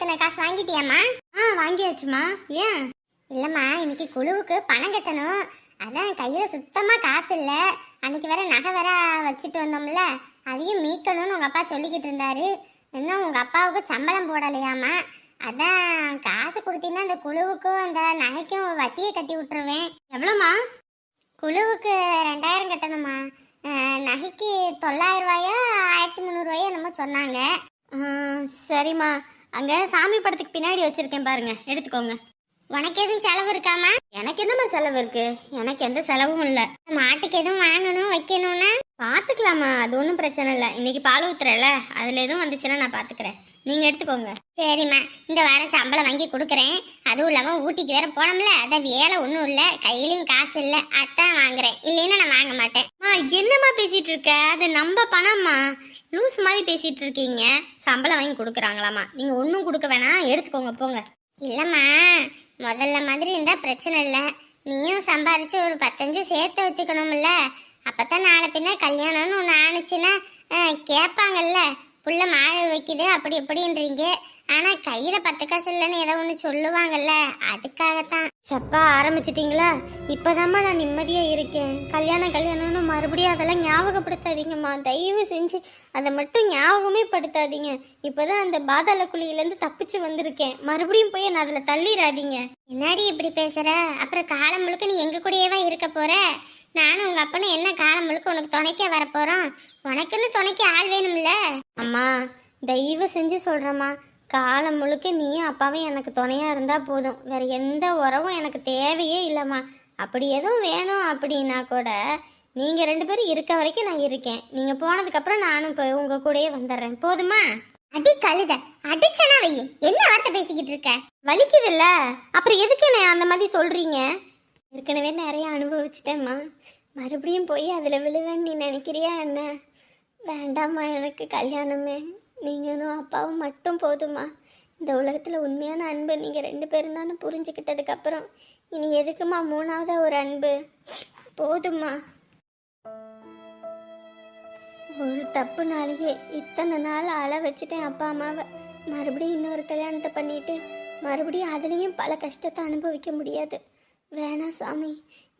ஊத்துன காசு வாங்கிட்டியாம்மா? ஆ வாங்கியாச்சுமா. ஏன்? இல்லம்மா இன்னைக்கு குழுவுக்கு பணம் கட்டணும். அதான் கையில சுத்தமா காசு இல்ல. அன்னைக்கு வேற நகை வேற வச்சுட்டு வந்தோம்ல. அதையும் மீட்கணும்னு உங்க அப்பா சொல்லிக்கிட்டு இருந்தாரு. இன்னும் உங்க அப்பாவுக்கு சம்பளம் போடலையாமா அதான் காசு கொடுத்தீங்கன்னா அந்த குழுவுக்கும் அந்த நகைக்கும் வட்டியை கட்டி விட்டுருவேன். எவ்வளோமா குழுவுக்கு ரெண்டாயிரம் கட்டணுமா நகைக்கு தொள்ளாயிரம் ரூபாயா ஆயிரத்தி முந்நூறுவாயோ என்னமோ சொன்னாங்க. சரிம்மா. அங்கே சாமி படத்துக்கு பின்னாடி வச்சிருக்கேன் பாருங்க. எடுத்துக்கோங்க. உனக்கு எதுவும் செலவு இருக்காமா? எனக்கு என்னம்மா செலவு இருக்கு? எனக்கு எந்த செலவும் இல்லை. மாட்டுக்கு எதுவும் வாங்கணும் வைக்கணும்னா? பார்த்துக்கலாமா அது ஒன்றும் பிரச்சனை இல்லை. இன்னைக்கு பால் ஊத்துறல அதில் எதுவும் வந்துச்சுன்னா நான் பார்த்துக்கிறேன் நீங்கள் எடுத்துக்கோங்க. சரிம்மா. இந்த வாரம் சம்பளம் வாங்கி கொடுக்குறேன். அதுவும் இல்லாமல் ஊட்டிக்கு வேற போனோம்ல அதான் வேலை ஒன்றும் இல்லை கையிலையும் காசு இல்லை அதான் வாங்குறேன். இல்லைன்னா நான் வாங்க மாட்டேன். அம்மா என்னம்மா பேசிட்டு இருக்க? அது நம்ம பணம்மா. லூஸ் மாதிரி பேசிட்டு இருக்கீங்க. சம்பளம் வாங்கி கொடுக்குறாங்களாம்மா. நீங்கள் ஒன்றும் கொடுக்க வேணாம். எடுத்துக்கோங்க போங்க. இல்லைம்மா. முதல்ல மாதிரி இருந்தால் பிரச்சனை இல்லை. நீயும் சம்பாரிச்சு ஒரு பத்தஞ்சு சேர்த்து வச்சுக்கணும்ல. அப்பதான் நாளை பின்ன கல்யாணம்னு ஒன்று ஆணுச்சுன்னா கேட்பாங்கல்ல. புள்ள மாலை வைக்குது அப்படி இப்படின்றீங்க. ஆனால் கையில் பத்து காசு இல்லைன்னு ஏதோ ஒன்று சொல்லுவாங்கல்ல அதுக்காகத்தான். சப்பா ஆரம்பிச்சிட்டிங்களா? இப்போதாம்மா நான் நிம்மதியாக இருக்கேன். கல்யாணம் கல்யாணம்னு மறுபடியும் அதெல்லாம் ஞாபகப்படுத்தாதீங்கம்மா. தயவு செஞ்சு அதை மட்டும் ஞாபகமே படுத்தாதீங்க. இப்போ தான் அந்த பாதாள குழியிலேருந்து தப்பிச்சு வந்திருக்கேன். மறுபடியும் போய் நான் அதில் தள்ளிடாதீங்க. என்னாடி இப்படி பேசுகிற அப்புறம் காலம் முழுக்க நீ எங்கள் கூடயேவா இருக்க போகிற நானும் உங்க அப்பனும் என்ன காலம் முழுக்க உனக்கு துணைக்க வரப்போறோம்? உனக்குன்னு துணைக்க ஆள் வேணும்ல? அம்மா தயவு செஞ்சு சொல்கிறேம்மா காலம் முழுக்க நீயும் அப்பாவும் எனக்கு துணையாக இருந்தால் போதும். வேற எந்த உறவும் எனக்கு தேவையே இல்லைம்மா. அப்படி எதுவும் வேணும் அப்படின்னா கூட நீங்கள் ரெண்டு பேரும் இருக்க வரைக்கும் நான் இருக்கேன். நீங்கள் போனதுக்கப்புறம் நானும் இப்போ உங்கள் கூடயே வந்துடுறேன். போதுமா? அடி கழுத அடிச்சனா வை. என்ன வார்த்தை பேசிக்கிட்டு இருக்க? வலிக்குதுல்ல? அப்புறம் எதுக்கு நான் அந்த மாதிரி சொல்கிறீங்க ஏற்கனவே நிறைய அனுபவிச்சிட்டேம்மா. மறுபடியும் போய் அதில் விழுவேன்னு நீ நினைக்கிறியா என்ன? வேண்டாம்மா எனக்கு கல்யாணமே. நீங்களும் அப்பாவும் மட்டும் போதுமா இந்த உலகத்தில் உண்மையான அன்பு நீங்கள் ரெண்டு பேரும் தானே புரிஞ்சுக்கிட்டதுக்கப்புறம் இனி எதுக்குமா மூணாவது ஒரு அன்பு? போதுமா ஒரு தப்புனாலேயே இத்தனை நாள் அழ வச்சுட்டேன் அப்பா அம்மாவை. மறுபடியும் இன்னொரு கல்யாணத்தை பண்ணிட்டு மறுபடியும் அதுலேயும் பல கஷ்டத்தை அனுபவிக்க முடியாது. வேணாம் சாமி.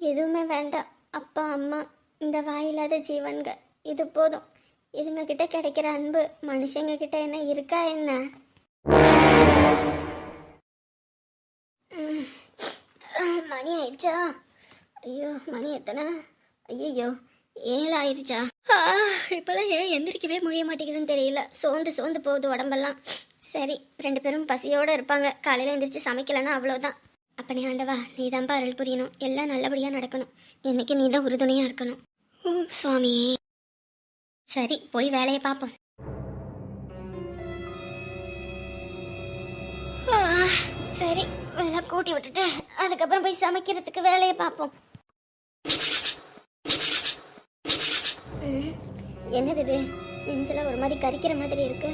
எதுவுமே வேண்டாம். அப்பா அம்மா இந்த வாயில்லாத ஜீவன்க இது போதும். இதுங்க கிட்ட கிடைக்கிற அன்பு மனுஷங்க கிட்ட என்ன இருக்கா என்ன? ம். மணி ஆயிடுச்சா? ஐயோ மணி எத்தனை? ஐயோ ஏழு ஆயிடுச்சா? இப்போல்லாம் இப்பெல்லாம் ஏன் எந்திரிக்கவே முடிய மாட்டேங்குதுன்னு தெரியல. சோர்ந்து சோர்ந்து போகுது உடம்பெல்லாம். சரி ரெண்டு பேரும் பசியோடு இருப்பாங்க. காலையில் எந்திரிச்சு சமைக்கலன்னா அவ்வளோதான் அப்பனே ஆண்டவா நீ தான்ப்பா அருள் புரியணும் எல்லாம் நல்லபடியாக நடக்கணும் என்னைக்கு நீ தான் உறுதுணையாக இருக்கணும் ம், சுவாமி சரி போய் வேலையை பார்ப்போம் சரி எல்லாம் கூட்டி விட்டுட்டு அதுக்கப்புறம் போய் சமைக்கிறதுக்கு வேலையை பார்ப்போம் ம், என்னது இது நெஞ்செல்லாம் ஒரு மாதிரி கறிக்கிற மாதிரி இருக்கு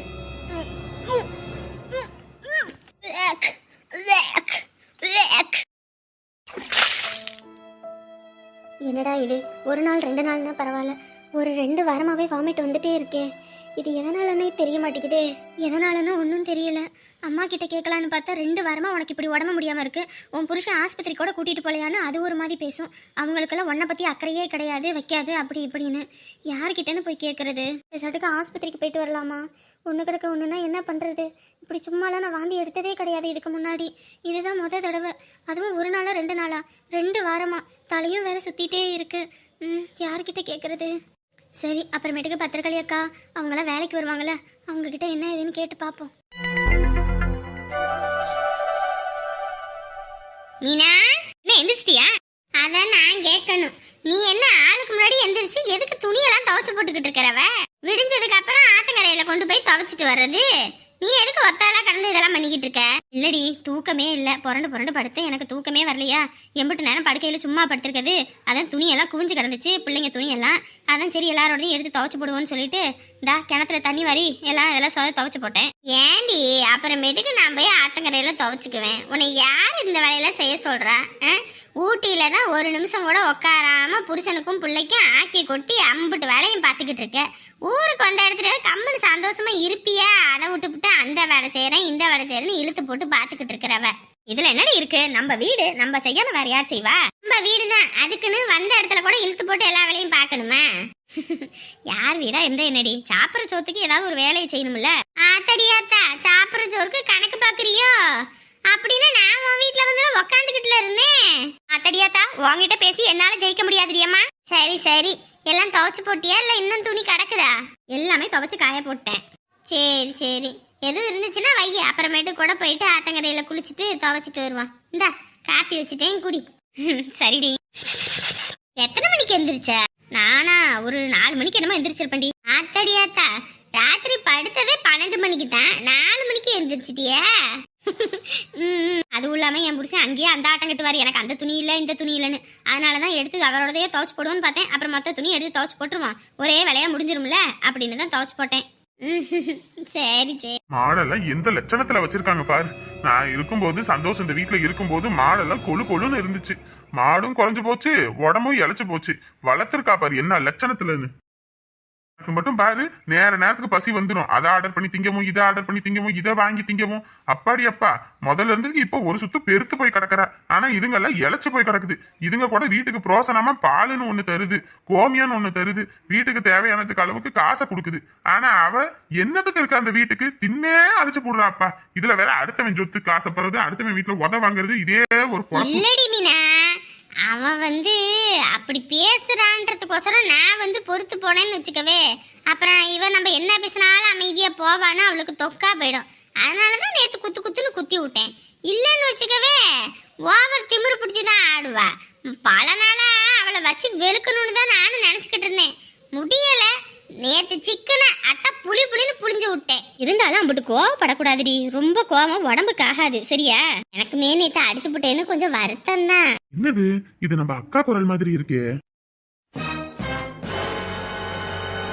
என்னடா இது? ஒரு நாள் ரெண்டு நாள்னா பரவாயில்ல. ஒரு ரெண்டு வாரமாவே வாமிட் வந்துட்டே இருக்கே. இது எதனாலன்னே தெரிய மாட்டேங்குதே. எதனாலன்னா ஒன்றும் தெரியல. அம்மா கிட்ட கேட்கலான்னு பார்த்தா ரெண்டு வாரமா உனக்கு இப்படி உடம்பு முடியாம இருக்கு. உன் புருஷன் ஆஸ்பத்திரி கூட கூட்டிட்டு போலையான்னு அது ஒரு மாதிரி பேசும். அவங்களுக்கெல்லாம் உன்னை பத்தி அக்கறையே கிடையாது வைக்காது அப்படி இப்படின்னு. யார்கிட்டன்னு போய் கேட்கறது சட்டுக்கு ஆஸ்பத்திரிக்கு போயிட்டு வரலாமா? ஒன்று கிடக்க ஒன்றுனா என்ன பண்ணுறது இப்படி சும்மாலாம் நான் வாந்தி எடுத்ததே கிடையாது இதுக்கு முன்னாடி. இதுதான் முத தடவை. அதுவும் ஒரு நாளா ரெண்டு நாளா? ரெண்டு வாரமா? தலையும் வேற சுத்திட்டே இருக்கு. ம் யார்கிட்ட கேட்கறது சரி அப்புறமேட்டுக்கு பத்திரகாளி அக்கா அவங்களாம் வேலைக்கு வருவாங்கல்ல அவங்க கிட்ட என்ன ஏதுன்னு கேட்டு பார்ப்போம் மீனா என்ன எந்திரிச்சிட்டியா? அதான் நான் கேட்கணும் நீ என்ன ஆளுக்கு முன்னாடி எந்திரிச்சு எதுக்கு துணியெல்லாம் துவைச்சு போட்டுக்கிட்டு இருக்கிறவ? விடிஞ்சதுக்கு அப்புறம் ஆத்தங்கரையில கொண்டு போய் துவைச்சிட்டு வர்றது? நீ எதுக்கு ஒத்தாலா கடந்து இதெல்லாம் பண்ணிக்கிட்டு இருக்க? இல்லடி தூக்கமே இல்லை. புரண்டு புரண்டு படுத்து எனக்கு தூக்கமே வரலையா? எம்பிட்டு நேரம் படுக்கையில் சும்மா படுத்திருக்குது அதான் துணியெல்லாம் குவிஞ்சு கிடந்துச்சு பிள்ளைங்க துணியெல்லாம். அதான் சரி எல்லாரோடையும் எடுத்து துவச்சி போடுவோன்னு சொல்லிட்டு டா கிணத்துல தண்ணி வரி எல்லாம் இதெல்லாம் சொத துவச்சி போட்டேன். ஏண்டி அப்புறமேட்டுக்கு நான் போய் ஆத்தங்கரையில் துவைச்சுக்குவேன். உன்னை யார் இந்த வேலையெல்லாம் செய்ய சொல்றா? ஆ? ஊட்டியில தான் ஒரு நிமிஷம் கூட உட்காராம புருஷனுக்கும் பிள்ளைக்கும் ஆக்கி கொட்டி அம்புட்டு வேலையும் பார்த்துக்கிட்டு இருக்க. ஊருக்கு வந்த இடத்துல கம்முன்னு சந்தோஷமா இருப்பியா? அதை விட்டுப்புட்டு அந்த வேலை செய்கிறேன் இந்த வேலை செய்கிறேன்னு இழுத்து போட்டு பார்த்துக்கிட்டு இருக்கிறவ. இதுல என்னடி இருக்கு? நம்ம வீடு நம்ம செய்யாம வேற யார் செய்வா? நம்ம வீடு தான் அதுக்குன்னு வந்த இடத்துல கூட இழுத்து போட்டு எல்லா வேலையும் பார்க்க யார் வீடா எந்த என்னடி? சாப்பிட்ற சோத்துக்கு ஏதாவது ஒரு வேலையை செய்யணும்ல? ஆத்தடியாத்தா சாப்பிட்ற சோறுக்கு கணக்கு பாக்குறியோ? அப்படின்னா நான் உன் வீட்டுல வந்து உக்காந்துக்கிட்டுல இருந்தேன். ஆத்தடியாத்தா உன்கிட்ட பேசி என்னால ஜெயிக்க முடியாதுடியம்மா. சரி சரி. எல்லாம் துவைச்சு போட்டியா இல்ல இன்னும் துணி கிடக்குதா? எல்லாமே துவைச்சு காய போட்டேன். சரி சரி. எதுவும் இருந்துச்சுன்னா வைய அப்புறமேட்டு கூட போயிட்டு ஆத்தங்கரையில குளிச்சுட்டு துவைச்சிட்டு வருவான் இந்தா காப்பி வச்சுட்டேன் குடி. சரிடி. எத்தனை மணிக்கு எந்திரிச்ச? நானா ஒரு நாலு மணிக்கு என்னமோ எந்திரிச்சிருப்பேன்டி. ஆத்தடியாத்தா ராத்திரி படுத்ததே பன்னெண்டு மணிக்கு தான். நாலு மணிக்கு எந்திரிச்சிட்டியா. ம், அதுவும் இல்லாம என் புருஷன் அங்கேயே அந்த ஆட்டம் கட்டுவார். எனக்கு அந்த துணி இல்லை இந்த துணி இல்லைன்னு. அதனால தான் எடுத்து அவரோடதையே துவைச்சு போடுவோன்னு பார்த்தேன். அப்புறம் மொத்த துணி எடுத்து துவைச்சு போட்டுருவான். ஒரே வேலையா முடிஞ்சிரும்ல அப்படின்னு தான் துவச்சி போட்டேன். சரி சரி. மாடெல்லாம் எந்த லட்சணத்துல வச்சிருக்காங்க பாரு. நான் இருக்கும்போது சந்தோஷம் இந்த வீட்டுல இருக்கும்போது மாடெல்லாம் கொழு கொழுன்னு இருந்துச்சு. மாடும் குறைஞ்சு போச்சு உடம்பும் இழைச்சு போச்சு. வளர்த்துருக்கா பாரு என்ன லட்சணத்துலன்னு. எனக்கு மட்டும் பாரு நேர நேரத்துக்கு பசி வந்துடும் அதை ஆர்டர் பண்ணி திங்கவும் இதை ஆர்டர் பண்ணி திங்கமோ இதை வாங்கி திங்கவும். அப்பாடி அப்பா முதல்ல இருந்ததுக்கு இப்போ ஒரு சுத்து பெருத்து போய் கிடக்குறா. ஆனா இதுங்கெல்லாம் இழைச்சு போய் கிடக்குது. இதுங்க கூட வீட்டுக்கு புரோசனமா பாலுன்னு ஒண்ணு தருது கோமியான்னு ஒண்ணு தருது. வீட்டுக்கு தேவையானதுக்கு அளவுக்கு காசை கொடுக்குது. ஆனா அவ என்னத்துக்கு இருக்க அந்த வீட்டுக்கு? தின்னே அழைச்சு போடுறாப்பா இதுல வேற அடுத்தவன் சொத்து காசைப்படுறது அடுத்தவன் வீட்டுல உத வாங்குறது இதே ஒரு குழப்பம். அவன் வந்து அப்படி பேசுறான்றதுக்கோசரம் நான் வந்து பொறுத்து போனேன்னு வச்சுக்கவே அப்புறம் இவன் நம்ம என்ன பேசினாலும் அமைதியாக போவான்னு அவளுக்கு தொக்கா போயிடும். அதனால தான் நேற்று குத்து குத்துன்னு குத்தி விட்டேன். இல்லைன்னு வச்சுக்கவே ஓவர் திமிரு பிடிச்சிதான் ஆடுவா. பல நாளாக அவளை வச்சு வெளுக்கணும்னு தான் நானும் நினச்சிக்கிட்டு இருந்தேன். முடியலை. நேத்து சிக்கனை அட்டை புளி புளின்னு புளிஞ்சு விட்டேன். இருந்தாலும் அம்பிட்டு கோவப்படக்கூடாதுடி. ரொம்ப கோவம் உடம்புக்கு ஆகாது. சரியா? எனக்குமே நேத்து அடிச்சு போட்டேன்னு கொஞ்சம் வருத்தம் தான் என்னது? இது நம்ம அக்கா குரல் மாதிரி இருக்கே.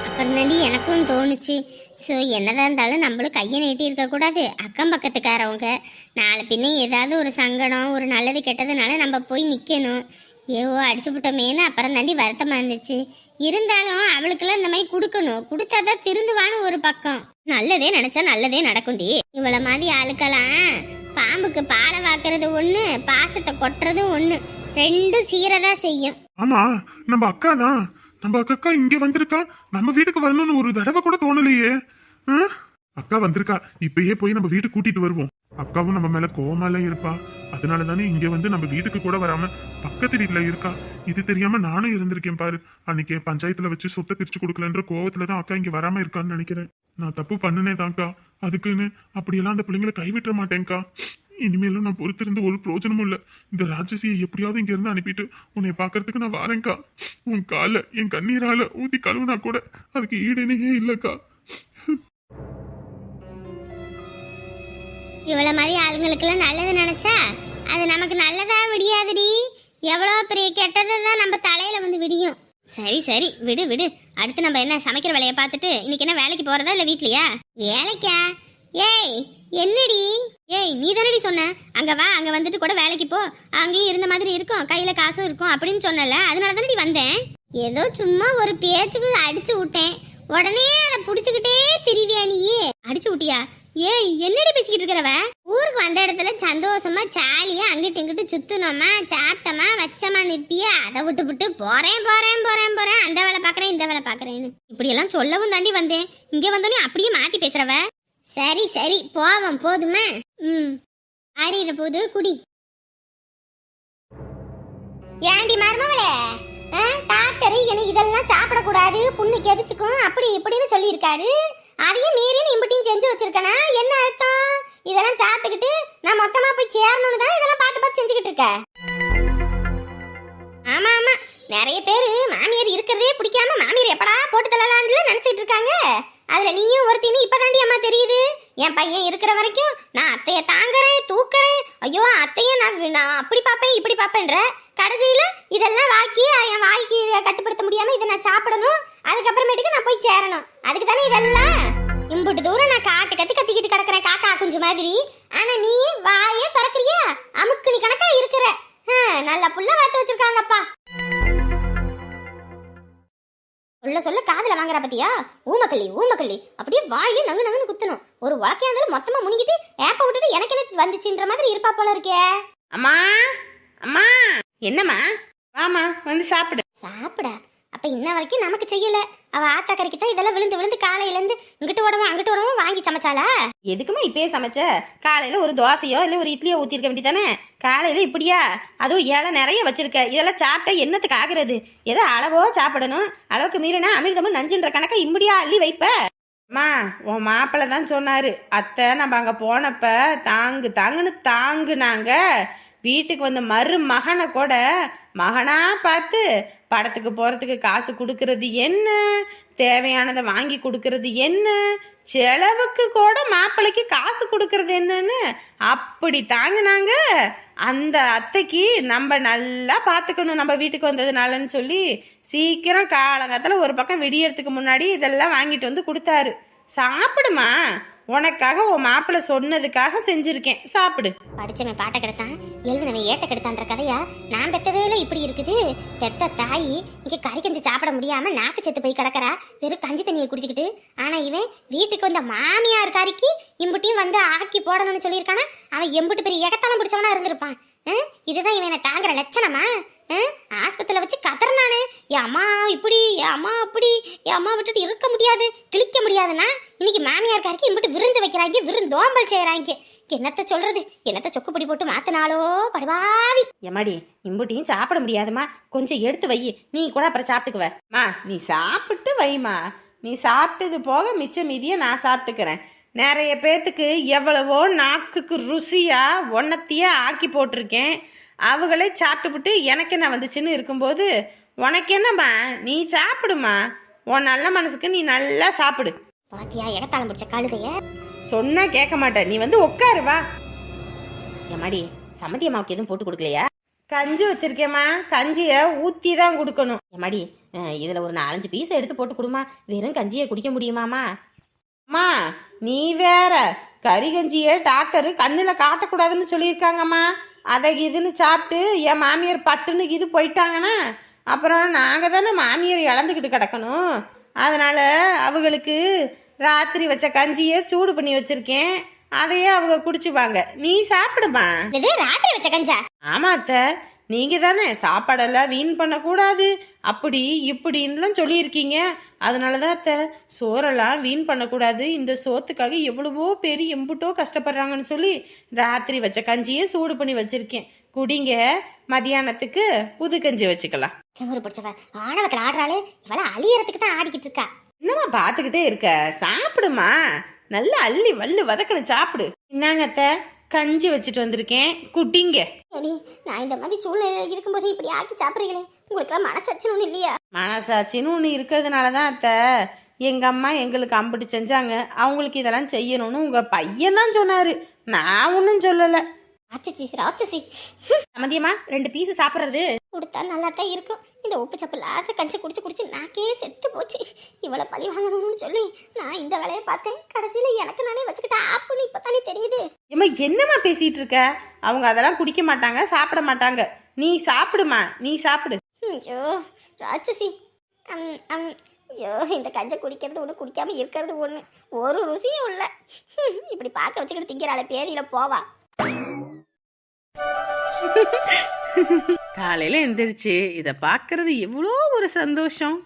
அப்புறம் தாண்டி எனக்கும் தோணுச்சு. ஸோ என்னதான் இருந்தாலும் நம்மளும் கையை நீட்டி இருக்கக்கூடாது அக்கம் பக்கத்துக்காரவங்க. நாளை பின்ன ஏதாவது ஒரு சங்கடம் ஒரு நல்லது கெட்டதுனால நம்ம போய் நிற்கணும் ஏவோ அடிச்சு விட்டோமேன்னு அப்புறம் தாண்டி வருத்தமாக இருந்துச்சு. இருந்தாலும் அவளுக்கெல்லாம் இந்த மாதிரி கொடுக்கணும். கொடுத்தாதான் திருந்துவான்னு ஒரு பக்கம். நல்லதே நினைச்சா நல்லதே நடக்கும்டி. இவ்வளோ மாதிரி ஆளுக்கெல்லாம் பாம்புக்கு பாலை வாக்குறது ஒன்று பாசத்தை கொட்டுறதும் ஒன்று ரெண்டும் சீரதா செய்யும். ஆமா நம்ம அக்கா தான். நம்ம அக்கா இங்க வந்திருக்கா. நம்ம வீட்டுக்கு வரணும்னு ஒரு தடவை கூட தோணலையே. ஆ? அக்கா வந்திருக்கா. இப்பயே போய் நம்ம வீட்டுக்கு கூட்டிட்டு வருவோம். அக்காவும் நம்ம மேல கோமால இருப்பா. அதனால தானே இங்க வந்து நம்ம வீட்டுக்கு கூட வராம பக்கத்து வீட்டுல இருக்கா? இது தெரியாம நானும் இருந்திருக்கேன் பாரு. அன்னைக்கு பஞ்சாயத்துல வச்சு சொத்தை பிரிச்சு கொடுக்கலன்ற கோவத்துல தான் அக்கா இங்க வராம இருக்கான்னு நினைக்கிறேன். நான் தப்பு பண்ணுனே தான்க்கா அதுக்குன்னு அப்படியெல்லாம் அந்த பிள்ளைங்களை கைவிட்ட மாட்டேன்க்கா. இனிமேலும் நான் பொறுத்திருந்து ஒரு பிரோஜனமும் இல்ல. இந்த ராட்சசியை எப்படியாவது இங்க இருந்து அனுப்பிட்டு உன்னை பாக்குறதுக்கு நான் வாரேன்க்கா. உன் கால என் கண்ணீரால ஊத்தி கழுவுனா கூட அதுக்கு ஈடுனையே இல்லக்கா. இவ்வளோ மாதிரி ஆளுங்களுக்கெல்லாம் நல்லது நினைச்சா? அது நமக்கு நல்லதா விடியாதுடி. எவ்வளோ பெரிய கெட்டதை தான் நம்ம தலையில வந்து விடியும். சரி சரி. விடு விடு. அடுத்து நம்ம என்ன சமைக்கிற வேலையை பார்த்துட்டு இன்னைக்கு என்ன வேலைக்கு போறதா இல்லை வீட்லயா? வேலைக்கா? ஏய் என்னடி? ஏய் நீ தானடி சொன்ன? அங்கே வா அங்கே வந்துட்டு கூட வேலைக்கு போ. அங்கேயும் இருந்த மாதிரி இருக்கும். கையில் காசும் இருக்கும் அப்படின்னு சொன்னல. அதனால தானடி வந்தேன். ஏதோ சும்மா ஒரு பேச்சுக்கு அடிச்சு விட்டேன். உடனே அதை பிடிச்சிக்கிட்டே திரிவியா நீ அடிச்சு விட்டியா? ஏய் என்னடி பேசிக்கிட்டு இருக்கிறவ? ஊருக்கு வந்த இடத்துல சந்தோஷமா ஜாலியா அங்கிட்டு இங்கிட்டு சுத்துனோமா சாப்பிட்டோமா வச்சமா நிற்பிய? அதை விட்டு விட்டு போறேன் போறேன் போறேன் போறேன். அந்த வேலை பாக்குறேன் இந்த வேலை பாக்குறேன்னு இப்படி எல்லாம் சொல்லவும் தாண்டி வந்தேன். இங்க வந்தோடனே அப்படியே மாத்தி பேசுறவ? சரி சரி போவோம் போதுமா? ம். ஆறிட போது குடி. ஏண்டி மருமகளே? டாக்டர் எனக்கு இதெல்லாம் சாப்பிடக்கூடாது புண்ணு கெதிச்சுக்கும் அப்படி இப்படின்னு சொல்லியிருக்காரு. அதையும் மீறி நீ இம்பிட்டியும் செஞ்சு வச்சிருக்கனா? என்ன அர்த்தம்? இதெல்லாம் சாப்பிட்டுக்கிட்டு நான் மொத்தமா போய் சேரணும்னு தான் இதெல்லாம் பார்த்து பார்த்து செஞ்சுக்கிட்டு இருக்க? ஆமா ஆமா. நிறைய பேர் மாமியார் இருக்கிறதே பிடிக்காம மாமியார் எப்படா போட்டு தள்ளலாம்னு நினைச்சிட்டு இருக்காங்க. அதுல நீயும் ஒருத்தின்னு இப்பதாண்டி அம்மா தெரியுது. என் பையன் இருக்கிற வரைக்கும் நான் அத்தைய தாங்குறேன் தூக்குறேன். ஐயோ அத்தைய நான் நான் அப்படி பார்ப்பேன் இப்படி பார்ப்பேன்ற. கடைசியில இதெல்லாம் வாக்கி என் வாய்க்கு கட்டுப்படுத்த முடியாம இதை நான் சாப்பிடணும். அதுக்கப்புறமேட்டுக்கு நான் போய் சேரணும். அதுக்கு தானே இதெல்லாம் தூரம் நான் காட்டு கத்து கத்திக்கிட்டு கிடக்குறேன் காக்கா குஞ்சு மாதிரி. ஆனா நீ வாயே திறக்கறியா? அமுக்கு நீ கணக்கா இருக்கிற. நல்ல புள்ள வளர்த்து வச்சிருக்காங்கப்பா. சொல்ல சொல்ல காதுல வாங்குற பத்தியா? ஊமக்கள்ளி ஊமக்கள்ளி அப்படியே வாயில நங்கு நங்குன்னு குத்தணும். ஒரு உலக்கையா இருந்தாலும் மொத்தமா முனிங்கிட்டு ஏப்ப விட்டுட்டு எனக்கு என்ன வந்துச்சுன்ற மாதிரி இருப்பா போல இருக்கே. அம்மா அம்மா. என்னம்மா? வாமா வந்து சாப்பிடு. சாப்பிட? அப்போ இன்ன வரைக்கும் நமக்கு செய்யல. அவ ஆத்தாக்கரைக்கு தான் இதெல்லாம் விழுந்து விழுந்து காலையில இருந்து இங்கிட்டு உடவும் அங்கிட்டு உடம்பு வாங்கி சமைச்சாளா? எதுக்குமா இப்பயே சமைச்ச? காலையில ஒரு தோசையோ இல்லை ஒரு இட்லியோ ஊற்றிருக்க வேண்டியதானே காலையில இப்படியா? அதுவும் ஏழை நிறைய வச்சிருக்க. இதெல்லாம் சாப்பிட்டா என்னத்துக்கு ஆகுறது? ஏதோ அளவோ சாப்பிடணும். அளவுக்கு மீறினா அமிர்தமும் நஞ்சுன்ற கணக்கா இப்படியா அள்ளி வைப்ப? அம்மா உன் மாப்பிள்ளை தான் சொன்னாரு. அத்தை நம்ம அங்க போனப்ப தாங்கு தாங்குன்னு தாங்குனாங்க. வீட்டுக்கு வந்த மறு மகனை கூட மகனா பார்த்து படத்துக்கு போகிறதுக்கு காசு கொடுக்கறது என்ன? தேவையானதை வாங்கி கொடுக்கறது என்ன? செலவுக்கு கூட மாப்பிள்ளைக்கு காசு கொடுக்கறது என்னன்னு அப்படி தாங்கினாங்க. அந்த அத்தைக்கு நம்ம நல்லா பார்த்துக்கணும். நம்ம வீட்டுக்கு வந்ததுனாலன்னு சொல்லி சீக்கிரம் காலங்காத்தில் ஒரு பக்கம் விடியறதுக்கு முன்னாடி இதெல்லாம் வாங்கிட்டு வந்து கொடுத்தாரு. சாப்பிடுமா? உனக்காக உன் மாப்பிள்ளை சொன்னதுக்காக செஞ்சிருக்கேன். சாப்பிடு. படிச்சவன் பாட்டை கெடுத்தான் எழுதினவன் ஏட்ட கெடுத்தான்ற கதையா? நான் பெத்ததேல இப்படி இருக்குது. பெத்த தாய் இங்க கறி கஞ்சி சாப்பிட முடியாம நாக்கு செத்து போய் கிடக்கறா. வெறும் கஞ்சி தண்ணியை குடிச்சுக்கிட்டு. ஆனா இவன் வீட்டுக்கு வந்த மாமியார் கறிக்கு இம்புட்டியும் வந்து ஆக்கி போடணும்னு சொல்லியிருக்கானா? அவன் எம்புட்டு பெரிய எகத்தாலம் பிடிச்சவனா இருந்திருப்பான். இதுதான் இவனை தாங்குற லட்சணமா? ஆ? வச்சு கதறினானே. என் அம்மா இப்படி என் அம்மா அப்படி என் அம்மா விட்டுட்டு இருக்க முடியாது கிழிக்க முடியாதுன்னா இன்னைக்கு மாமியார் காருக்கு இம்பிட்டு விருந்து வைக்கிறாங்க விருந்தோம்பல் செய்யறாங்க. என்னத்த சொல்றது? என்னத்த சொக்குப்படி போட்டு மாத்தினாலோ? படுவாவி எம்மாடி இம்புட்டியும் சாப்பிட முடியாதும்மா. கொஞ்சம் எடுத்து வை. நீ கூட அப்புறம் சாப்பிட்டுக்குவ. மா நீ சாப்பிட்டு வைமா நீ சாப்பிட்டது போக மிச்ச மீதியை நான் சாப்பிட்டுக்கிறேன். நிறைய பேத்துக்கு எவ்வளவோ நாக்குக்கு ருசியா ஒன்னத்தையே ஆக்கி போட்டிருக்கேன். அவங்களே சாப்பிட்டுப்புட்டு எனக்கு என்ன வந்துச்சுன்னு இருக்கும்போது உனக்கு என்னம்மா நீ சாப்பிடுமா? உன் நல்ல மனசுக்கு நீ நல்லா சாப்பிடு. பாத்தியா எகத்தாலம் பிடிச்ச கழுதைய? சொன்னா கேட்க மாட்டேன். நீ வந்து உட்காரு வா. எம்மாடி சம்மதி அம்மாவுக்கு எதுவும் போட்டு கொடுக்கலையா? கஞ்சி வச்சிருக்கேம்மா. கஞ்சியை ஊத்தி தான் கொடுக்கணும். அஹ், இதுல ஒரு நாலஞ்சு பீஸ் எடுத்து போட்டு கொடுமா. வெறும் கஞ்சியை குடிக்க முடியுமாமா அம்மா நீ வேற. கறி கஞ்சியை டாக்டர் கண்ணில் காட்டக்கூடாதுன்னு சொல்லியிருக்காங்கம்மா. அதை இதுன்னு சாப்பிட்டு என் மாமியார் பட்டுன்னு இது போயிட்டாங்கன்னா அப்புறம் நாங்கள் தானே மாமியார் இழந்துக்கிட்டு கிடக்கணும். அதனால அவங்களுக்கு ராத்திரி வச்ச கஞ்சியை சூடு பண்ணி வச்சிருக்கேன். அதையே அவங்க குடிச்சுவாங்க நீ சாப்பிடுமா? இது ராத்திரி வச்ச கஞ்சா? ஆமா அத்தை. நீங்க தானே சாப்பாடெல்லாம் வீண் பண்ணக்கூடாது. அப்படி இப்படின்லாம் சொல்லியிருக்கீங்க. அதனால தான் அத்தை சோறெல்லாம் வீண் பண்ணக்கூடாது. இந்த சோத்துக்காக எவ்வளவோ பேர் எம்புட்டோ கஷ்டப்படுறாங்கன்னு சொல்லி ராத்திரி வச்ச கஞ்சியே சூடு பண்ணி வச்சிருக்கேன். குடிங்க மதியானத்துக்கு புது கஞ்சி வச்சுக்கலாம். திமிரு பிடிச்சவ ஆணவத்தில் ஆடுறாளே இவள அழியறதுக்கு தான் ஆடிக்கிட்டு இருக்கா. என்னம்மா பார்த்துக்கிட்டே இருக்க? சாப்பிடுமா? நல்லா அள்ளி வள்ளு வதக்கணும் சாப்பிடு. என்னங்க அத்தை. கஞ்சி வச்சுட்டு வந்திருக்கேன். குட்டிங்க சரி நான் இந்த மாதிரி சூழ்நிலையில இருக்கும்போது இப்படி ஆக்கி சாப்பிடுறீங்களே? உங்களுக்குலாம் மனசச்சுன்னு ஒண்ணு இல்லையா? மனசாட்சின்னு ஒன்று இருக்கிறதுனால தான் அத்தை. எங்கள் அம்மா எங்களுக்கு அம்பிட்டு செஞ்சாங்க. அவங்களுக்கு இதெல்லாம் செய்யணும்னு உங்கள் பையன் தான் சொன்னார். நான் ஒன்றும் சொல்லலை. ராட்சசி ராட்சசி. சமந்தியம்மா ரெண்டு பீஸ் சாப்பிட்றது. கொடுத்தா நல்லா தான் இருக்கும். இந்த உப்பு சப்பு இல்லாத கஞ்சி குடிச்சு குடிச்சு நாக்கே செத்து போச்சு. இவ்வளோ பழி வாங்கணும்னு சொல்லி நான் இந்த வேலையை பார்த்தேன். கடைசியில் எனக்கு நானே வச்சுக்கிட்ட ஆப்புன்னு இப்போ தானே தெரியுது. ஏம்மா என்னம்மா பேசிகிட்டு இருக்க? அவங்க அதெல்லாம் குடிக்க மாட்டாங்க சாப்பிட மாட்டாங்க. நீ சாப்பிடுமா? நீ சாப்பிடு. ஐயோ ராட்சசி. அம், அம், ஐயோ இந்த கஞ்சை குடிக்கிறது ஒன்று குடிக்காம இருக்கிறது ஒன்று ஒரு ருசியும் இல்லை. இப்படி பார்க்க வச்சுக்கிட்டு திங்கிறாளே பேதியில போவா. காலையில் எந்திரிச்சு இதை பார்க்கறது எவ்வளோ ஒரு சந்தோஷம்.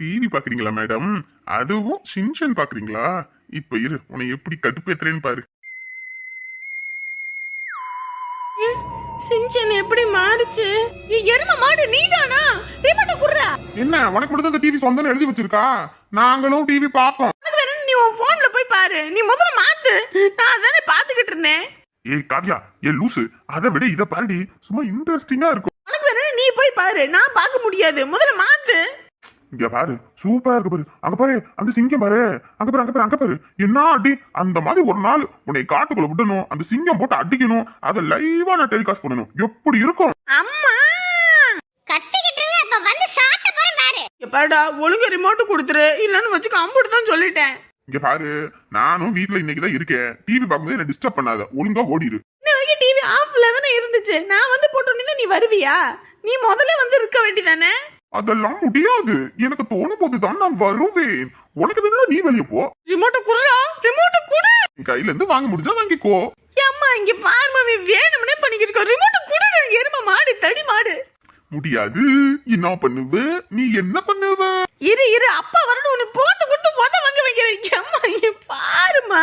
டிவி பாக்குறீங்களா மேடம் அதுவும் சின்சன் பாக்குறீங்களா? இப்ப இரு உன்னை எப்படி கடுப்பேத்துறேன்னு பாரு. சிஞ்சன் எப்படி மாறுச்சு? எரும மாடு நீதானா? ரிமோட்ட குடுறா. என்ன உனக்கு மட்டும் இந்த டிவி சொந்தம் எழுதி வச்சிருக்கா? நாங்களும் டிவி வேணும் நீ உன் போன்ல போய் பாரு. நீ முதல்ல மாத்து. நான் தானே பாத்துக்கிட்டு இருந்தேன். ஏய் காவியா ஏ லூசு. அதை விட இத பாருடி சும்மா இன்ட்ரெஸ்டிங்கா இருக்கும். உனக்கு நீ போய் பாரு. நான் பார்க்க முடியாது. முதல்ல மாத்து. இங்க பாரு சூப்பரா இருக்கு பாரு. அங்க பாரு அந்த சிங்கம் பாரு. அங்க பாரு அங்க பாரு அங்க பாரு. என்ன அடி? அந்த மாதிரி ஒரு நாள் உன்னை காட்டுக்குள்ள விடணும். அந்த சிங்கம் போட்டு அடிக்கணும். அதை லைவா நான் டெலிகாஸ்ட் பண்ணணும். எப்படி இருக்கும்? அம்மா! கத்திக்கிட்டு இருங்க இப்ப வந்து சாப்பிட்ட போறேன் பாரு. அப்பாடா ஒழுங்கு ரிமோட் கொடுத்துரு. இல்லைன்னு வச்சுக்க அம்புட்டு தான் சொல்லிட்டேன். இங்க பாரு நானும் வீட்ல இன்னைக்கு தான் இருக்கேன். டிவி பார்க்கும்போது என்ன டிஸ்டர்ப் பண்ணாத. ஒழுங்கா வரைக்கும் டிவி ஆஃப்ல தானே இருந்துச்சு. நான் வந்து போட்டோன்னே நீ வருவியா? நீ முதல்ல வந்து இருக்க வேண்டியதானே? அதெல்லாம் முடியாது. எனக்கு தோணும் போதுதான் நான் வருவேன். உனக்கு வேணா நீ வெளிய போ. ரிமோட்டை குடுறா ரிமோட்டை குடு. கையில இருந்து வாங்க முடிஞ்சா வாங்கிக்கோ. அம்மா இங்க பாருமாவே வேணும்னே பண்ணிக்கிட்டு இருக்கோம். ரிமோட்டை குடுடா. எரும மாடு தடி மாடு. முடியாது. என்ன பண்ணுவ? நீ என்ன பண்ணுவ? இரு இரு. அப்பா வரணும். உன்னை போட்டு கொடுத்து உத வாங்க வைக்கிறேன். அம்மா இங்க பாருமா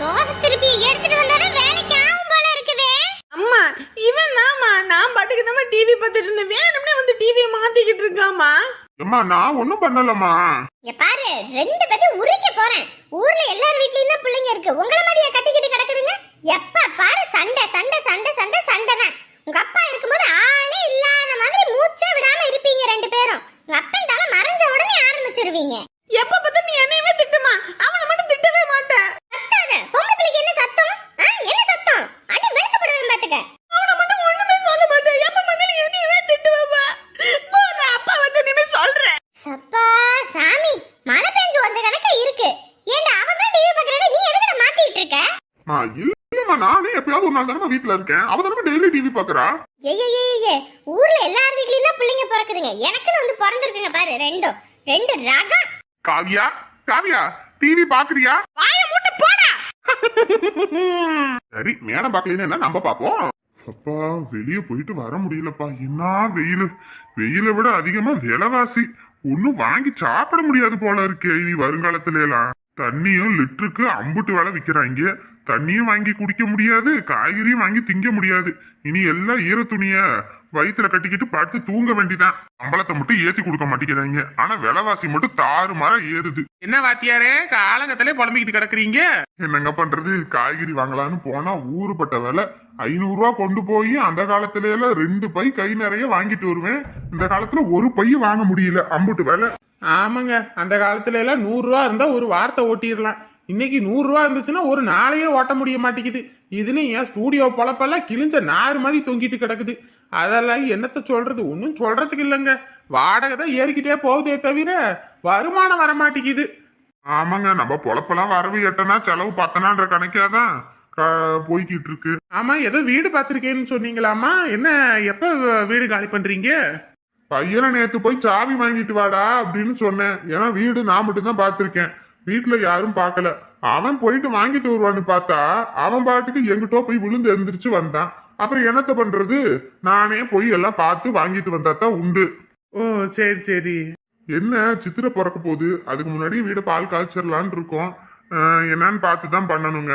தோசை திருப்பி எடுத்துட்டு வந்தாதான் வேலைக்கு ஆகும் போல இருக்குதே. அம்மா இவன் தாம்மா. நான் பாட்டுக்கு தான் டிவி பார்த்துட்டு இருந்தேன். வேணும்னே வந்து டிவியை மாத்திக்கிட்டு இருக்காமா அம்மா நான் ஒண்ணும் பண்ணலம்மா. இங்க பாரு ரெண்டு பேத்தையும் உரிக்க போறேன். ஊர்ல எல்லார் வீட்லயும் தான் பிள்ளைங்க இருக்கு. உங்கள மாதிரியா கட்டிக்கிட்டு கிடக்குதுங்க? எப்ப பாரு சண்டை சண்டை சண்டை சண்டை சண்டை தான் உங்க அப்பா இருக்கும்போது ஆளே இல்லாத மாதிரி மூச்சே விடாம இருப்பீங்க ரெண்டு பேரும் உங்க அப்பன் தலை மறைஞ்ச உடனே ஆரம்பிச்சிருவீங்க எப்ப பார்த்தா நீ என்னையவே திட்டுமா அவனை மட்டும் திட்டவே மாட்டேன் சத்தாத பொம்பளை பிள்ளைக்கு என்ன சத்தம் ஆ, என்ன சத்தம் அடி வெளுக்கப்படுவேன் பாத்துக்க அவனை மட்டும் ஒண்ணுமே சொல்ல மாட்டேன் எப்ப பார்த்தாலும் என்னையவே திட்டுவாப்பா போ, நான் அப்பா வந்து இனிமே சொல்றேன் சப்பா சாமி மழை பெஞ்சு வந்த கணக்க இருக்கு ஏண்டா அவன் தான் டிவி பாக்குறத நீ எதுக்கு மாத்திட்டு இருக்க மா இல்லம்மா நானே எப்பயாவது ஒரு நாள் தானே வீட்ல இருக்கேன். அவ தானே டெய்லி டிவி பாக்குறா? ஏய் ஊர்ல எல்லார் வீட்லயும் தான் பிள்ளைங்க பிறக்குதுங்க. எனக்குன்னு வந்து பிறந்திருக்குங்க பாரு ரெண்டும். ரெண்டு ரகம். காவியா? காவியா டிவி பாக்குறியா? வாய மூட்டு போடா. சரி மேடம் பாக்கலன்னு நம்ம பாப்போம். அப்பா வெளிய போயிட்டு வர முடியலப்பா. என்ன வெயில். வெயிலை விட அதிகமா விலைவாசி. ஒன்னும் வாங்கி சாப்பிட முடியாது போல இருக்கே. இனி வருங்காலத்துல எல்லாம் தண்ணியும் லிட்டருக்கு அம்புட்டு வேலை விற்கிறாங்க. தண்ணியும் வாங்கி குடிக்க முடியாது காய்கறியும் வாங்கி திங்க முடியாது. இனி எல்லாம் ஈர துணிய வயிற்றுல கட்டிக்கிட்டு படுத்து தூங்க வேண்டிதான். சம்பளத்தை மட்டும் ஏத்தி கொடுக்க மாட்டேங்கிறாங்க. ஆனா விலைவாசி மட்டும் தாறு ஏறுது. என்ன வாத்தியாரே காலங்கத்திலே புலம்பிக்கிட்டு கிடக்குறீங்க? என்னங்க பண்றது? காய்கறி வாங்கலாம்னு போனா ஊருப்பட்ட விலை ஐநூறு ரூபா கொண்டு போய் அந்த காலத்துல எல்லாம் ரெண்டு பை கை நிறைய வாங்கிட்டு வருவேன். இந்த காலத்துல ஒரு பை வாங்க முடியல அம்புட்டு விலை. ஆமாங்க. அந்த காலத்துல எல்லாம் நூறு ரூபா இருந்தா ஒரு வார்த்தை ஓட்டிடலாம். இன்னைக்கு நூறு ரூபா இருந்துச்சுன்னா ஒரு நாளையே ஓட்ட முடிய மாட்டேங்குது. இதுலயும் என் ஸ்டூடியோ பொழப்பெல்லாம் கிழிஞ்ச நாறு மாதிரி தொங்கிட்டு கிடக்குது. அதெல்லாம் என்னத்த சொல்றது? ஒன்றும் சொல்றதுக்கு இல்லைங்க. வாடகை தான் ஏறிக்கிட்டே போகுதே தவிர வருமானம் வர மாட்டேங்குது. ஆமாங்க நம்ம பொழப்பெல்லாம் வரவு எட்டனா செலவு பத்தனான்ற கணக்காதான் போய்கிட்டு இருக்கு. ஆமா ஏதோ வீடு பார்த்துருக்கேன்னு சொன்னீங்களாமா என்ன எப்ப வீடு காலி பண்றீங்க? பையனை நேத்து போய் சாவி வாங்கிட்டு வாடா அப்படின்னு சொன்னேன். ஏன்னா வீடு நான் மட்டும் தான் பார்த்திருக்கேன். வீட்டுல யாரும் பார்க்கல அவன் போயிட்டு வாங்கிட்டு வருவான்னு பார்த்தா அவன் பாட்டுக்கு எங்கிட்டோ போய் விழுந்து எந்திரிச்சு வந்தான். அப்புறம் என்னத்த பண்றது? நானே போய் எல்லாம் பார்த்து வாங்கிட்டு வந்தா தான் உண்டு. ஓ சரி சரி. என்ன சித்திரை பிறக்க போகுது? அதுக்கு முன்னாடி வீட பால் காய்ச்சிடலான்னு இருக்கோம். என்னன்னு பார்த்து தான் பண்ணணுங்க.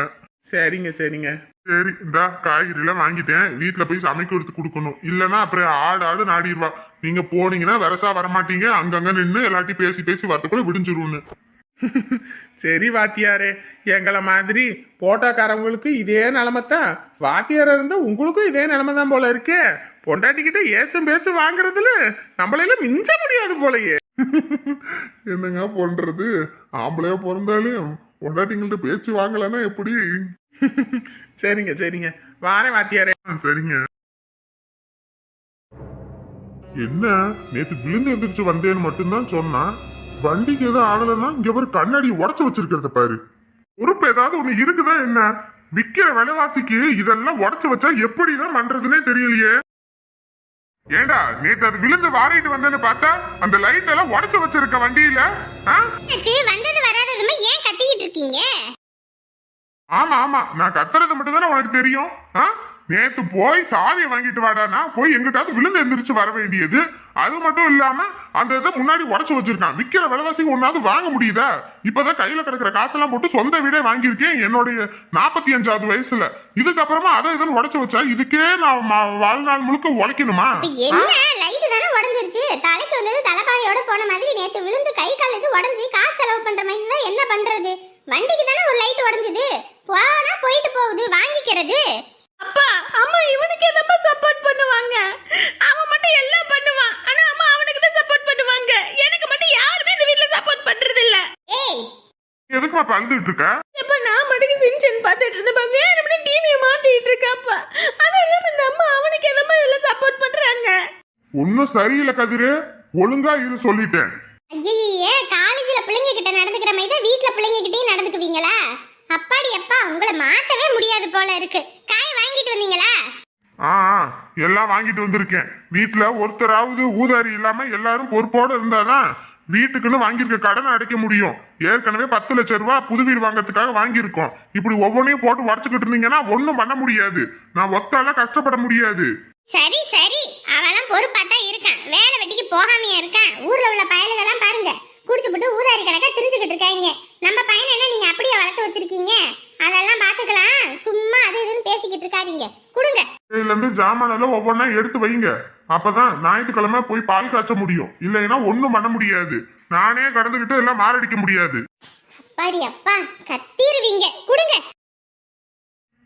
சரிங்க சரிங்க. சரி இந்தா காய்கறிலாம் வாங்கிட்டேன். வீட்டில் போய் சமைக்க எடுத்து கொடுக்கணும். இல்லைன்னா அப்புறம் ஆடு ஆடு நாடிடுவா நீங்க போனீங்கன்னா வரசா வரமாட்டீங்க. அங்கங்க நின்று எல்லாத்தையும் பேசி பேசி வரத்துக்குள்ள விடிஞ்சிரும்னு. சரி வாத்தியாரே. எங்களை மாதிரி போட்டோக்காரவங்களுக்கு இதே நிலைமை தான் வாத்தியாரா இருந்தா உங்களுக்கும் இதே நிலைமை தான் போல இருக்கே. பொண்டாட்டிக்கிட்ட ஏச்சும் பேச்சு வாங்குறதுல நம்மளையெல்லாம் மிஞ்ச முடியாது போலயே. என்னங்க பண்றது? ஆம்பளையா பிறந்தாலும் பொண்டாட்டிங்கள்ட்ட பேச்சு வாங்கலைன்னா எப்படி? சரிங்க சரிங்க. வாரேன் வாத்தியாரே. சரிங்க. என்ன? நேத்து விழுந்து எந்திரிச்சு வந்தேன்னு மட்டும்தான் சொன்னா? வண்டிக்கு எதுவும் ஆகலைன்னா இங்க ஒரு கண்ணாடி உடச்சு வச்சிருக்கிறத பாரு. பொறுப்பு ஏதாவது ஒண்ணு இருக்குதா என்ன? விக்கிற விலைவாசிக்கு இதெல்லாம் உடச்சு வச்சா எப்படிதான் பண்றதுன்னே தெரியலையே. ஏண்டா நேத்து அது விழுந்து வாரிட்டு வந்தேன்னு பார்த்தா அந்த லைட் எல்லாம் உடச்சு வச்சிருக்க வண்டியில? வந்தது வராததுமே ஏன் கத்திக்கிட்டு இருக்கீங்க? ஆமா ஆமா. நான் கத்துறது மட்டும் தானே உனக்கு தெரியும். ஆ? நேத்து போய் சாவியை வாங்கிட்டு வாடானா? போய் எங்கிட்டாவது விழுந்து எந்திரிச்சு வர வேண்டியது. அது மட்டும் இல்லாம அந்த இதை முன்னாடி உடச்சு வச்சிருக்கான். விக்கிற விலைவாசிக்கு ஒன்னாவது வாங்க முடியுதா? இப்பதான் கையில கிடக்குற காசெல்லாம் போட்டு சொந்த வீடே வாங்கியிருக்கேன். என்னுடைய நாற்பத்தி அஞ்சாவது வயசுல. இதுக்கப்புறமா அதை இதன் உடச்சு வச்சா இதுக்கே நான் வாழ்நாள் முழுக்க உழைக்கணுமா? என்ன? உடஞ்சிருச்சு. தலைக்கு வந்தது தலைப்பாகையோட போன மாதிரி நேத்து விழுந்து கை கால் இது உடஞ்சி காசு செலவு பண்ற மாதிரி தான் என்ன பண்றது? வண்டிக்கு தானே ஒரு லைட் உடஞ்சது. போனா போயிட்டு போகுது. வாங்கிக்கிறது. அப்பா அம்மா இவனுக்கு எதப்பா சப்போர்ட் பண்ணுவாங்க? அவன் மட்டும் எல்லாம் பண்ணுவான். ஆனா அம்மா அவனுக்கு தான் சப்போர்ட் பண்ணுவாங்க. எனக்கு மட்டும் யாருமே இந்த வீட்ல சப்போர்ட் பண்றது இல்ல ஏய். எதுக்குமா பழுதுட்டு இருக்க? எப்ப நான் மட்டும் சின்சன் பார்த்துட்டு இருந்தப்ப வேணும்னு டிவியை மாத்திட்டு இருக்காப்பா அதனால இந்த அம்மா அவனுக்கு எதமா இதுல சப்போர்ட் பண்றாங்க. ஒன்னும் சரியில்லை கதிரு. ஒழுங்கா இரு சொல்லிட்டேன். ஐயே காலேஜ்ல பிள்ளைங்க கிட்ட நடந்துக்கிற மாதிரி தான் வீட்ல பிள்ளைங்க கிட்டயும் நடந்துக்குவீங்களா? அப்பாடி அப்பா உங்களை மாத்தவே முடியாது போல இருக்கு. காய் வாங்கிட்டு வந்தீங்களா? ஆ எல்லாம் வாங்கிட்டு வந்திருக்கேன். வீட்டுல ஒருத்தராவது ஊதாரி இல்லாம எல்லாரும் பொறுப்போட இருந்தாதான் வீட்டுக்குன்னு வாங்கியிருக்க கடனை அடைக்க முடியும். ஏற்கனவே பத்து லட்சம் ரூபாய் புது வீடு வாங்கறதுக்காக வாங்கியிருக்கோம். இப்படி ஒவ்வொன்றையும் போட்டு உடச்சுக்கிட்டு இருந்தீங்கன்னா ஒன்றும் பண்ண முடியாது. நான் ஒத்தால கஷ்டப்பட முடியாது. சரி சரி. அவெல்லாம் பொறுப்பா தான் இருக்கான். வேலை வெட்டிக்கு போகாமையா இருக்கான். ஊர்ல உள்ள பயலுகெல்லாம் பாருங்க. குடிச்சு போட்டு ஊதாரி கணக்கா தெரிஞ்சுக்கிட்டு இருக்காங்க. நம்ம பையனை என்ன? நீங்க அப்படியே வளர்த்து வச்சிருக்கீங்க. அதெல்லாம் பாத்துக்கலாம் சும்மா அது இதுன்னு பேசிக்கிட்டு இருக்காதீங்க கொடுங்க இதுல இருந்து ஜாமானெல்லாம் ஒவ்வொன்றா எடுத்து வைங்க. அப்பதான் ஞாயிற்றுக்கிழமை போய் பால் காய்ச்ச முடியும். இல்லைன்னா ஒன்றும் பண்ண முடியாது. நானே கடந்துக்கிட்டு எல்லாம் மாரடிக்க முடியாது. அப்பாடி அப்பா கத்திருவீங்க. கொடுங்க.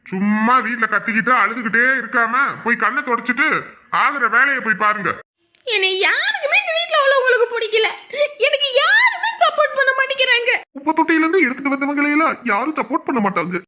சும்மா வீட்டுல கத்திக்கிட்டு அழுதுகிட்டே இருக்காம போய் கண்ணை தொடச்சிட்டு ஆகுற வேலையை போய் பாருங்க. என்னை யாருக்குமே இந்த வீட்டில் உள்ளவங்களுக்கு பிடிக்கல. எனக்கு யாருமே சப்போர்ட் பண்ண மாட்டேங்கிறாங்க. குப்பை தொட்டியில இருந்து எடுத்துட்டு வந்தவங்களை எல்லாம் யாரும் சப்போர்ட் பண்ண மாட்டாங்க.